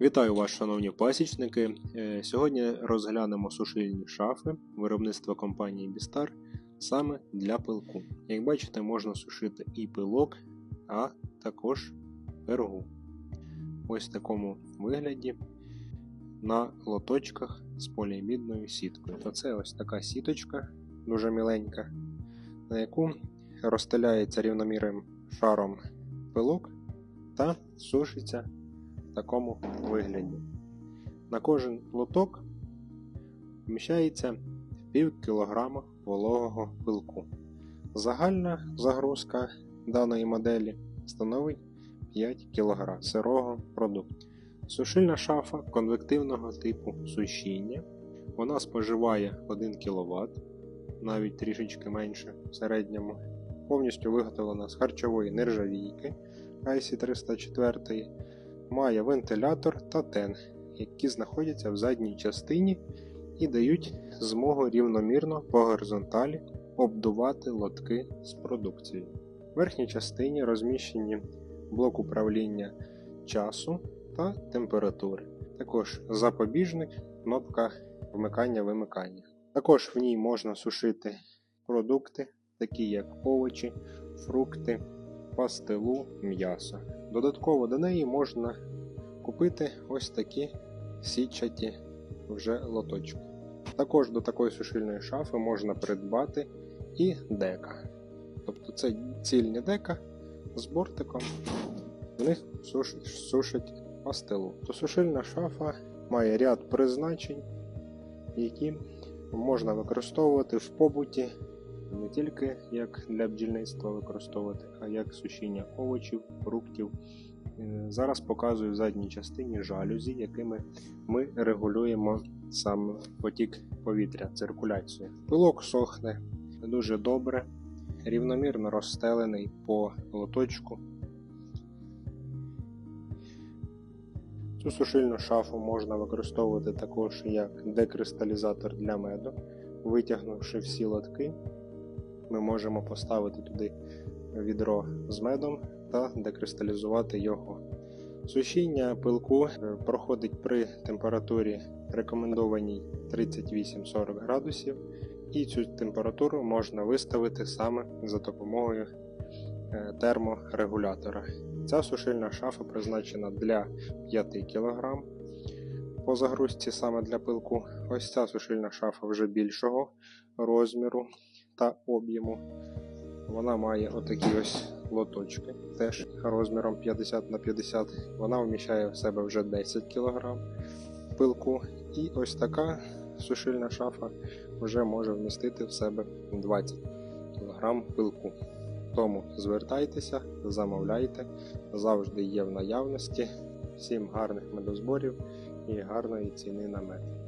Вітаю вас, шановні пасічники. Е, Сьогодні розглянемо сушильні шафи виробництва компанії Бістар саме для пилку. Як бачите, можна сушити і пилок, а також пергу. Ось в такому вигляді на лоточках з поліамідною сіткою. То це ось така сіточка, дуже міленька, на яку розстеляється рівномірним шаром пилок та сушиться такому вигляді. На кожен лоток вміщається пів кілограма вологого пилку. Загальна загрузка даної моделі становить 5 кг сирого продукту. Сушильна шафа конвективного типу сушіння. Вона споживає 1 кВт, навіть трішечки менше в середньому. Повністю виготовлена з харчової нержавійки IC 304 має вентилятор та тен, які знаходяться в задній частині і дають змогу рівномірно по горизонталі обдувати лотки з продукцією. В верхній частині розміщені блок управління часу та температури. Також запобіжник, кнопка вмикання-вимикання. Також в ній можна сушити продукти, такі як овочі, фрукти, пастилу, м'ясо. Додатково до неї можна купити ось такі сітчаті вже лоточки. Також до такої сушильної шафи можна придбати і дека. Тобто це цільні дека з бортиком, в них сушать пастилу. То сушильна шафа має ряд призначень, які можна використовувати в побуті не тільки як для бджільництва використовувати, а як сушіння овочів, фруктів. Е, Зараз показую в задній частині жалюзі, якими ми регулюємо сам потік повітря, циркуляцію. Пилок сохне дуже добре, рівномірно розстелений по лоточку. Цю сушильну шафу можна використовувати також як декристалізатор для меду. Витягнувши всі лотки, ми можемо поставити туди відро з медом та декристалізувати його. Сушіння пилку е, проходить при температурі рекомендованій 38-40 градусів, і цю температуру можна виставити саме за допомогою е, терморегулятора. Ця сушильна шафа призначена для 5 кг по загрузці саме для пилку. Ось ця сушильна шафа вже більшого розміру та об'єму. Вона має отакі ось лоточки, теж розміром 50 на 50. Вона вміщає в себе вже 10 кг пилку. І ось така сушильна шафа вже може вмістити в себе 20 кг пилку. Тому звертайтеся, замовляйте, завжди є в наявності. Всім гарних медозборів і гарної ціни на мед.